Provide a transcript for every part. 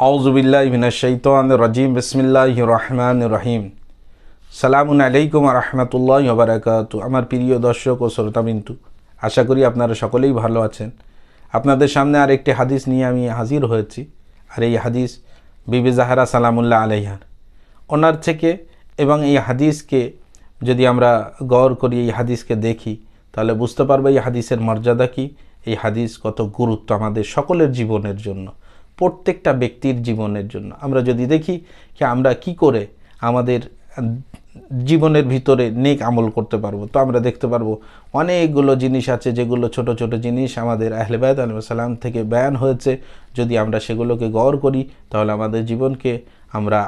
আউজুবিল্লাহ মিনাশাইতান রাজিম। বিসমিল্লাহ রহমান রহিম। সালামুন আলাইকুম রহমতুল্লাহ বারাকাত আমার প্রিয় দর্শক ও শ্রোতাবিন্দু আশা করি আপনারা সকলেই ভালো আছেন। আপনাদের সামনে আর একটি হাদিস নিয়ে আমি হাজির হয়েছি, আর এই হাদিস বিবি জাহারা সালামুল্লাহ আলাইহার ওনার থেকে এবং এই হাদিসকে যদি আমরা গৌর করি, এই হাদিসকে দেখি, তাহলে বুঝতে পারব এই হাদিসের মর্যাদা কি, এই হাদিস কত গুরুত্ব আমাদের সকলের জীবনের জন্য। প্রত্যেকটা ব্যক্তির জীবনের জন্য। আমরা যদি দেখি কি আমরা কি করে আমাদের জীবনের ভিতরে নেক আমল করতে পারব, তো আমরা দেখতে পারব অনেকগুলো জিনিস আছে যেগুলো ছোট ছোট জিনিস আমাদের আহলেবায়দ আলসালাম থেকে বয়ান হয়েছে। যদি আমরা সেগুলোকে গৌর করি, তাহলে আমাদের জীবনকে আমরা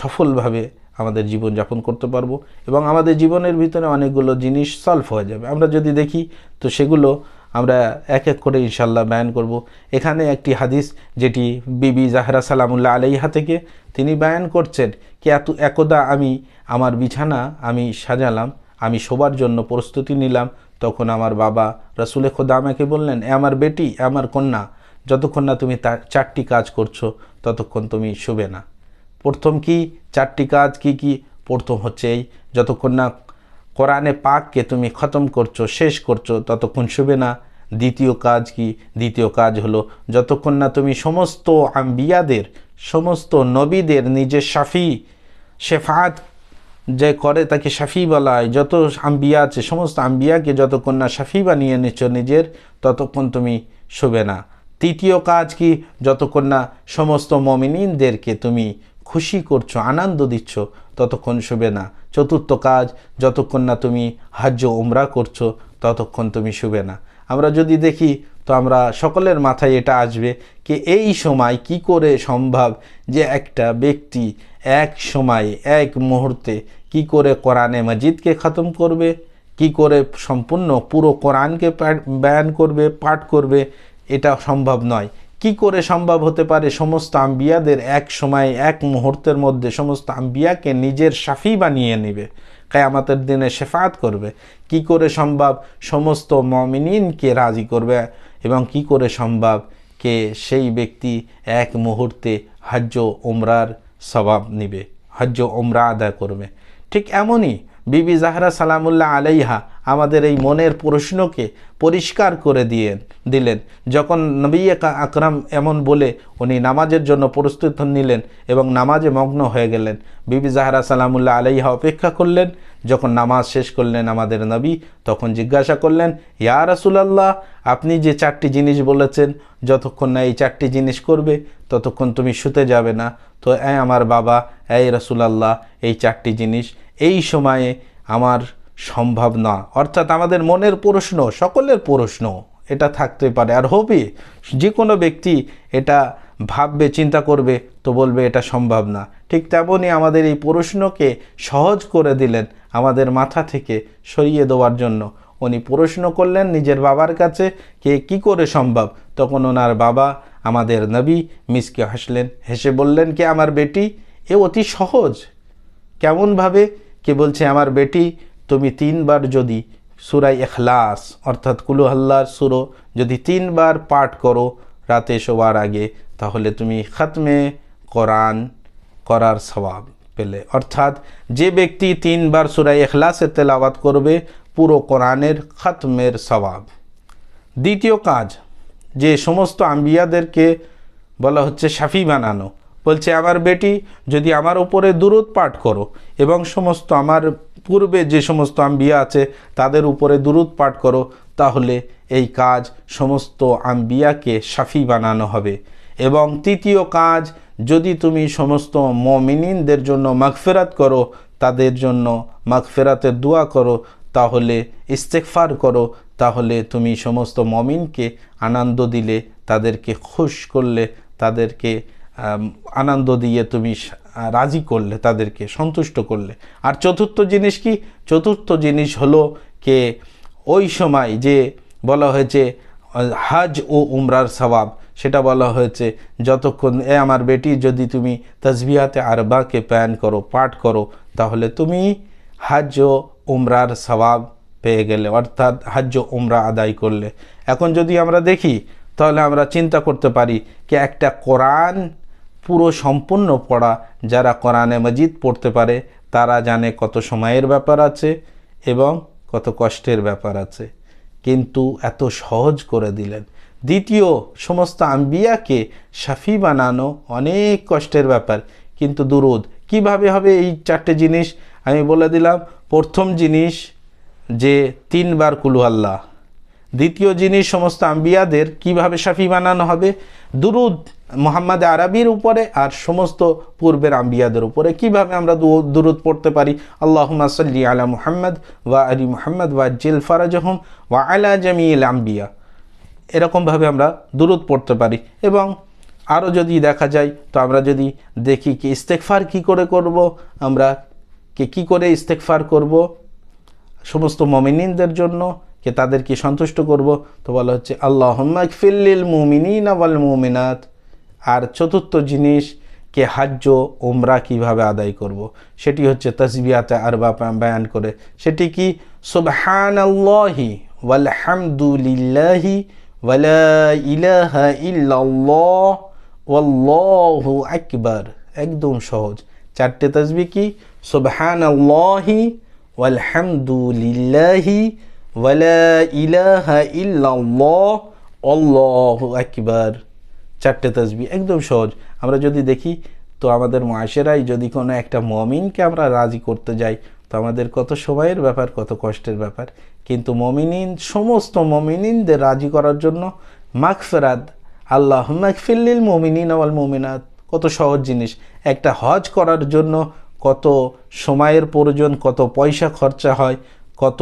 সফলভাবে আমাদের জীবন যাপন করতে পারব এবং আমাদের জীবনের ভিতরে অনেকগুলো জিনিস সলভ হয়ে যাবে। আমরা যদি দেখি, তো সেগুলো আমরা এক এক করে ইনশাল্লাহ বয়ান করব। এখানে একটি হাদিস যেটি বিবি জাহরা সালামুল্লাহ আলাইহা থেকে তিনি বয়ান করছেন কি, এত একদা আমি আমার বিছানা আমি সাজালাম, আমি শোবার জন্য প্রস্তুতি নিলাম। তখন আমার বাবা রসুলে খোদা আমাকে বললেন, এ আমার বেটি আমার কন্যা, যতক্ষণ না তুমি তার চারটি কাজ করছ, ততক্ষণ তুমি শোবে না। প্রথম কি, চারটি কাজ কি কি? প্রথম হচ্ছে এই, যতক্ষণ না কোরআনে পাককে তুমি খতম করছ, শেষ করছ, ততক্ষণ শুবে না। দ্বিতীয় কাজ কি? দ্বিতীয় কাজ হলো, যতক্ষণ না তুমি সমস্ত আম্বিয়াদের, সমস্ত নবীদের নিজের শাফি, শেফাত যে করে তাকে শাফি বলা হয় যত আম্বিয়া আছে, সমস্ত আম্বিয়াকে যতক্ষণ না সাফি বানিয়ে নিচ্ছ নিজের, ততক্ষণ তুমি শোবে না। তৃতীয় কাজ কি? যতক্ষণ না সমস্ত মমিনিনদেরকে তুমি খুশি করছ, আনন্দ দিচ্ছ, ততক্ষণ শুবে না। চতুর্থ কাজ, যতক্ষণ না তুমি হাজ্য উমরা করছ, ততক্ষণ তুমি শুবে না। আমরা যদি দেখি, তো আমরা সকলের মাথায় এটা আসবে কি এই সময় কি করে সম্ভব যে একটা ব্যক্তি এক সময়, এক মুহূর্তে কি করে কোরআনে মজিদকে খতম করবে, কি করে সম্পূর্ণ পুরো কোরআনকে বয়ান করবে, পাঠ করবে, এটা সম্ভব নয়। কি করে সম্ভব হতে পারে সমস্ত আম্বিয়াদের এক সময়, এক মুহূর্তের মধ্যে সমস্ত আম্বিয়াকে নিজের সাফি বানিয়ে নেবে, কায়ামাতের দিনে শেফাত করবে? কি করে সম্ভব সমস্ত মমিনিনকে রাজি করবে এবং কি করে সম্ভব কে সেই ব্যক্তি এক মুহূর্তে হজ্জ ওমরার স্বভাব নিবে, হজ্জ ওমরা আদায় করবে? ঠিক এমনই বিবি জাহরা সালামুল্লাহ আলাইহা আমাদের এই মনের প্রশ্নকে পরিষ্কার করে দিয়ে দিলেন। যখন নবী আকরাম এমন বলে উনি নামাজের জন্য প্রস্তুত নিলেন এবং নামাজে মগ্ন হয়ে গেলেন। বিবি জাহারা সালামুল্লাহ আলাইহা অপেক্ষা করলেন। যখন নামাজ শেষ করলেন আমাদের নবী, তখন জিজ্ঞাসা করলেন, ইয়া রাসুলাল্লাহ, আপনি যে চারটি জিনিস বলেছেন, যতক্ষণ না এই চারটি জিনিস করবে, ততক্ষণ তুমি শুতে যাবে না। তো, এ আমার বাবা, এই রসুলাল্লাহ, এই চারটি জিনিস, এই সময়ে আমার সম্ভব না। অর্থাৎ আমাদের মনের প্রশ্ন, সকলের প্রশ্ন, এটা থাকতে পারে। আর হবে যে কোনো ব্যক্তি এটা ভাববে, চিন্তা করবে, তো বলবে এটা সম্ভব না। ঠিক তেমনই আমাদের এই প্রশ্নকে সহজ করে দিলেন আমাদের মাথা থেকে সরিয়ে দেওয়ার জন্য। উনি প্রশ্ন করলেন নিজের বাবার কাছে, কে কি করে সম্ভব? তখন ওনার বাবা আমাদের নবী মিসকে হাসলেন, হেসে বললেন, কে আমার বেটি? এ অতি সহজ। কেমনভাবে? কে বলছে, আমার বেটি তুমি তিনবার যদি সুরাই এখলাস অর্থাৎ কুলুহাল্লার সুরো, যদি তিনবার পাঠ করো রাতে শোবার আগে, তাহলে তুমি খাতমে কোরআন করার স্বভাব পেলে। অর্থাৎ যে ব্যক্তি তিনবার সুরাই এখলাসের তেলাওয়াত করবে, পুরো কোরআনের খাতমের স্বভাব দ্বিতীয় কাজ, যে সমস্ত আম্বিয়াদেরকে বলা হচ্ছে সাফি বানানো বলছে, আমার বেটি, যদি আমার উপরে দূরত পাঠ করো এবং সমস্ত আমার পূর্বে যে সমস্ত আম্বিয়া আছে, তাদের উপরে দূরত পাঠ করো, তাহলে এই কাজ সমস্ত আম্বিয়াকে সাফি বানানো হবে। এবং তৃতীয় কাজ, যদি তুমি সমস্ত মমিনিনদের জন্য মাগফেরাত করো, তাদের জন্য মাগফেরাতের দোয়া করো, তাহলে ইস্তেকফার করো, তাহলে তুমি সমস্ত মমিনকে আনন্দ দিলে, তাদেরকে খুশ করলে, তাদেরকে আনন্দ দিয়ে তুমি রাজি করলে, তাদেরকে সন্তুষ্ট করলে। আর চতুর্থ জিনিস কি? চতুর্থ জিনিস হলো কে, ওই সময় যে বলা হয়েছে হাজ ও উমরার স্বভাব সেটা বলা হয়েছে, যতক্ষণ, এ আমার বেটি, যদি তুমি তসবিহাতে আরবাকে প্যান করো, পাঠ করো, তাহলে তুমি হাজ ও উমরার স্বভাব পেয়ে গেলে, অর্থাৎ হাজ্য উমরা আদায় করলে। এখন যদি আমরা দেখি, তাহলে আমরা চিন্তা করতে পারি, কি একটা কোরআন পুরো সম্পূর্ণ পড়া যারা কোরআনে মজিদ পড়তে পারে, তারা জানে কত সময়ের ব্যাপার আছে এবং কত কষ্টের ব্যাপার আছে। কিন্তু এত সহজ করে দিলেন। দ্বিতীয়, সমস্ত আম্বিয়াকে সাফি বানানো অনেক কষ্টের ব্যাপার। কিন্তু দুরুদ, কীভাবে হবে এই চারটে জিনিস? আমি বলে দিলাম, প্রথম জিনিস যে তিনবার কুলু আল্লাহ। দ্বিতীয় জিনিস, সমস্ত আম্বিয়াদের কীভাবে সাফি বানানো হবে? দুরুদ মোহাম্মদ আরবির উপরে আর সমস্ত পূর্বের আম্বিয়াদের উপরে। কীভাবে আমরা দু- দুরুদ পড়তে পারি? আল্লাহ সাল্লি আলা মুহাম্মদ ওয়া আলী মুহাম্মদ ওয়া জিল ফারাজহম ওয়া আলা জামিল আম্বিয়া। এরকমভাবে আমরা দুরুদ পড়তে পারি। এবং আরও যদি দেখা যায়, তো আমরা যদি দেখি কি ইস্তেকফার কি করে করব, আমরা কে কি করে ইস্তেকফার করব, সমস্ত মমিনিনদের জন্য কে তাদেরকে সন্তুষ্ট করব, তো বলা হচ্ছে আল্লাহ ফিল্লিল মুমিনিন ওয়াল মুমিনাত। আর চতুর্থ জিনিস কে হাজ্য ওমরা কীভাবে আদায় করব। সেটি হচ্ছে তসবিয়াতে আরবা বয়ান করে। সেটি কি? সুবহান আল্লাহি ওয়ালহামদুলিল্লাহি ওয়ালা ইলাহা ইল্লাল্লাহ ওয়াল্লাহু আকবার। একদম সহজ। চারটে তসবি কি? সুবহান আল্লাহি ওয়ালহামদুলিল্লাহি ওয়ালা ইলাহা ইল্লাল্লাহ আল্লাহু আকবার। চারটে তসবি একদম সহজ। আমরা যদি দেখি, তো আমাদের মাসেরাই যদি কোনো একটা মমিনকে আমরা রাজি করতে যাই, তো আমাদের কত সময়ের ব্যাপার, কত কষ্টের ব্যাপার। কিন্তু মমিনিন, সমস্ত মমিনিনদের রাজি করার জন্য মাগফেরাত আল্লাহ মাকফিল্লিল মমিনিন আওয়াল মমিনাত, কত সহজ জিনিস। একটা হজ করার জন্য কত সময়ের প্রয়োজন, কত পয়সা খরচা হয়, কত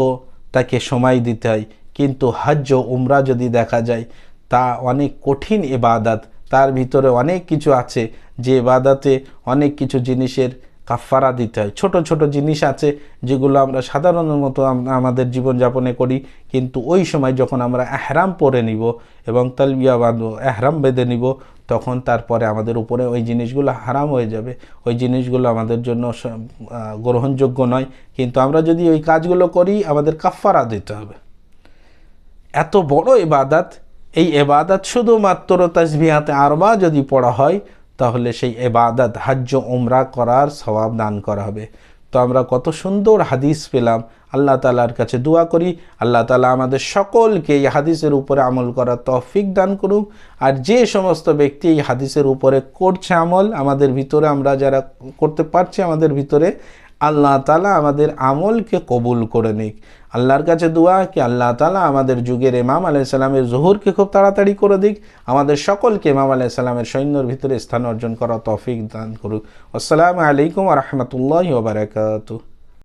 তাকে সময় দিতে হয়। কিন্তু হজ্জ উমরা যদি দেখা যায় তা অনেক কঠিন এবাদাত তার ভিতরে অনেক কিছু আছে যে এবাদাতে অনেক কিছু জিনিসের কাফারা দিতে হয়। ছোট ছোট জিনিস আছে যেগুলো আমরা সাধারণের মতো আমাদের জীবনযাপনে করি। কিন্তু ওই সময় যখন আমরা এহরাম পরে নিব এবং তালবিয়া বাঁধব, এহরাম বেঁধে নিব, তখন তারপরে আমাদের উপরে ওই জিনিসগুলো হারাম হয়ে যাবে। ওই জিনিসগুলো আমাদের জন্য গ্রহণযোগ্য নয়। কিন্তু আমরা যদি ওই কাজগুলো করি, আমাদের কাফারা দিতে হবে। এত বড় এবাদাত এই এবাদাত শুধুমাত্র তাজবিহাতে আরবা যদি পড়া হয়, তাহলে সেই এবাদাত, হাজ্য ওমরা করার স্বভাব দান করা হবে। তো আমরা কত সুন্দর হাদিস পেলাম। আল্লাহ তালার কাছে দোয়া করি। আল্লাহ তালা আমাদের সকলকে এই হাদিসের উপরে আমল করার তৌফিক দান করুক। আর যে সমস্ত ব্যক্তি এই হাদিসের উপরে করছে আমল, আমাদের ভিতরে আমরা যারা করতে পারছি, আমাদের ভিতরে আল্লাহ তালা আমাদের আমলকে কবুল করে নিক। আল্লাহর কাছে দোয়া কি আল্লাহ তালা আমাদের যুগের ইমাম আলাইসাল্লামের জোহরকে খুব তাড়াতাড়ি করে দিক। আমাদের সকলকে ইমাম আলাইসাল্লামের সৈন্যর ভিতরে স্থান অর্জন করা তফিক দান করুক। আসসালামু আলাইকুম রহমতুল্লাহ বারাকাতুহ।